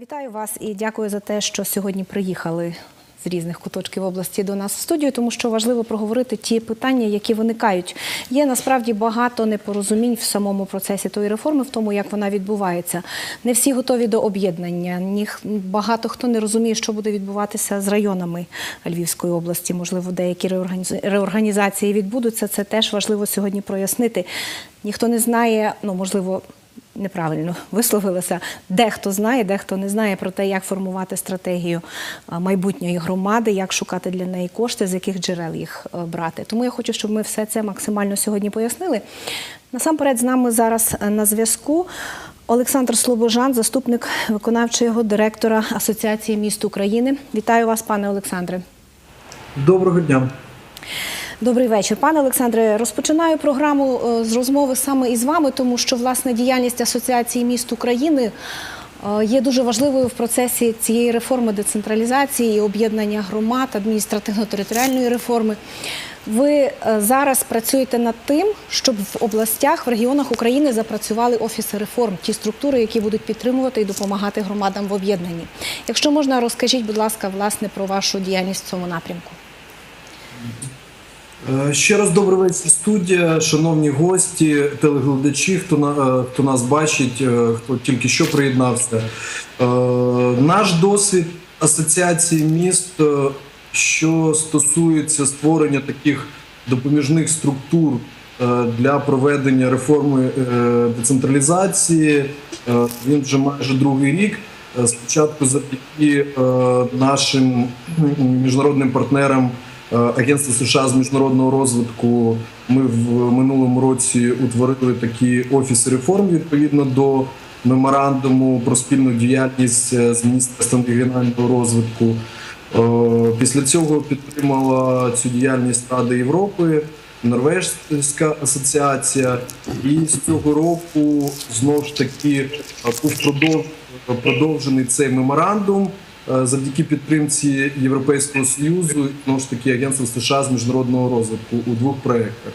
Вітаю вас і дякую за те, що сьогодні приїхали з різних куточків області до нас в студію, тому що важливо проговорити ті питання, які виникають. Є насправді багато непорозумінь в самому процесі тої реформи, в тому, як вона відбувається. Не всі готові до об'єднання. Багато хто не розуміє, що буде відбуватися з районами Львівської області. Можливо, деякі реорганізації відбудуться. Це теж важливо сьогодні прояснити. Ніхто не знає, ну можливо неправильно висловилася. Дехто знає, дехто не знає про те, як формувати стратегію майбутньої громади, як шукати для неї кошти, з яких джерел їх е, брати. Тому я хочу, щоб ми все це максимально сьогодні пояснили. Насамперед, з нами зараз е, на зв'язку. Олександр Слобожан, заступник виконавчого директора Асоціації міст України. Вітаю вас, пане Олександре. Доброго дня. Добрий вечір, пане Олександре. Розпочинаю програму е, з розмови саме із вами, тому що власне діяльність Асоціації міст України е, є дуже важливою в процесі цієї реформи децентралізації і об'єднання громад, адміністративно-територіальної реформи. Ви е, зараз працюєте над тим, щоб в областях, в регіонах України запрацювали офіси реформ, ті структури, які будуть підтримувати і допомагати громадам в об'єднанні. Якщо можна, розкажіть, будь ласка, власне про вашу діяльність в цьому напрямку. Е, Ще раз добрий вечір, студія, шановні гості, телеглядачі, хто е, хто нас бачить, е, хто тільки що приєднався. Наш досвід асоціації міст, що стосується створення таких допоміжних структур для проведення реформи децентралізації, він вже майже другий рік. Спочатку завдяки нашим міжнародним партнерам. Е, Агентство США з міжнародного розвитку ми в минулому році утворили такі офіси реформ відповідно до меморандуму про спільну діяльність е, з міністерством регіонального розвитку. Е, Після цього підтримала цю діяльність Рада Європи, Норвежська асоціація, і з цього року знову ж таки був продов- продовжений цей меморандум. Е, завдяки підтримці Європейського союзу знову ж таки Агентства США з міжнародного розвитку у двох проєктах.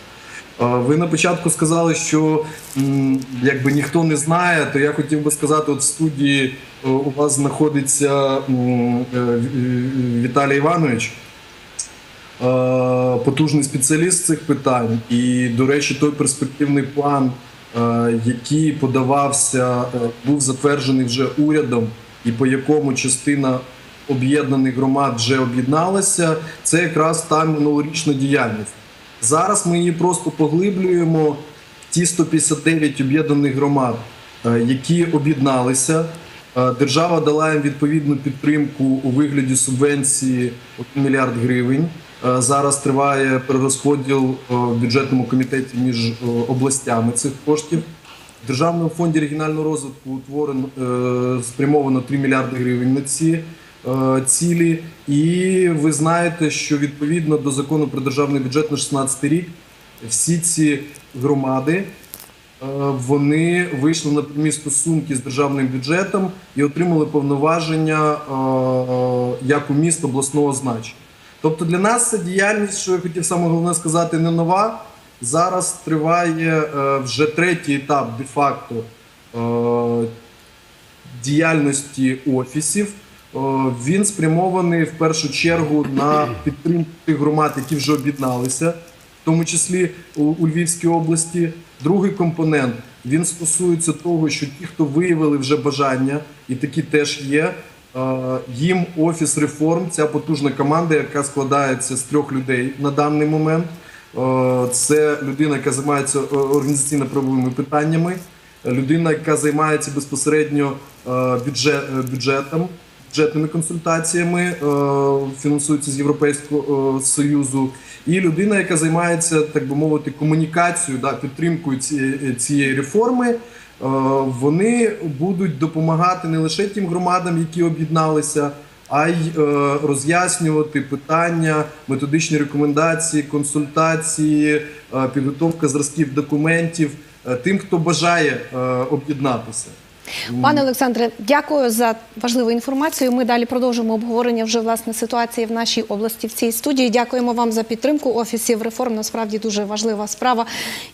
Е, Ви на початку сказали, що якби ніхто не знає, то я хотів би сказати, от в студії е, у вас знаходиться Віталій Іванович. Потужний спеціаліст цих питань, і, до речі, той перспективний план, який подавався, був затверджений вже урядом, і по якому частина об'єднаних громад вже об'єдналася, це якраз та минулорічна діяльність. Зараз ми її просто поглиблюємо ті 159 об'єднаних громад, е, які об'єдналися. Е, Держава дала їм відповідну підтримку у вигляді субвенції 1 мільярд гривень. Е, Зараз триває перерозподіл в бюджетному комітеті між областями цих коштів. Державному фонді регіонального розвитку утворено е, спрямовано 3 мільярди гривень на ці е, цілі. І ви знаєте, що відповідно до закону про державний бюджет на 2016 рік всі ці громади е, вони вийшли на прямі стосунки з державним бюджетом і отримали повноваження як у міст обласного значення. Тобто для нас це діяльність, що я хотів саме головне сказати, не нова. Зараз триває е, вже третій етап де-факто е, діяльності офісів. Е, Він спрямований в першу чергу на підтримку тих громад, які вже об'єдналися, в тому числі у, Львівській області. Другий компонент він стосується того, що ті, хто виявили вже бажання, і такі теж є. Їм офіс реформ, ця потужна команда, яка складається з трьох людей на даний момент. Е, Це людина, яка займається е, організаційно-правовими питаннями, людина, яка займається безпосередньо е, бюджет, бюджетом, бюджетними консультаціями, фінансується з Європейського Союзу, і людина, яка займається, так би мовити, комунікацією, да, підтримкою цієї, реформи. Вони будуть допомагати не лише тим громадам, які об'єдналися, а й е, роз'яснювати питання, методичні рекомендації, консультації, е, підготовка зразків документів е, тим, хто бажає об'єднатися. Пане Олександре, дякую за важливу інформацію. Ми далі продовжимо обговорення вже власне ситуації в нашій області в цій студії. Дякуємо вам за підтримку офісів реформ. Насправді дуже важлива справа.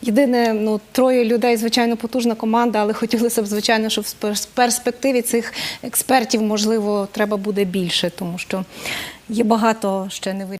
Єдине, ну троє людей, звичайно, потужна команда, але хотілося б, звичайно, щоб в перс- перспективі цих експертів можливо треба буде більше, тому що є багато ще не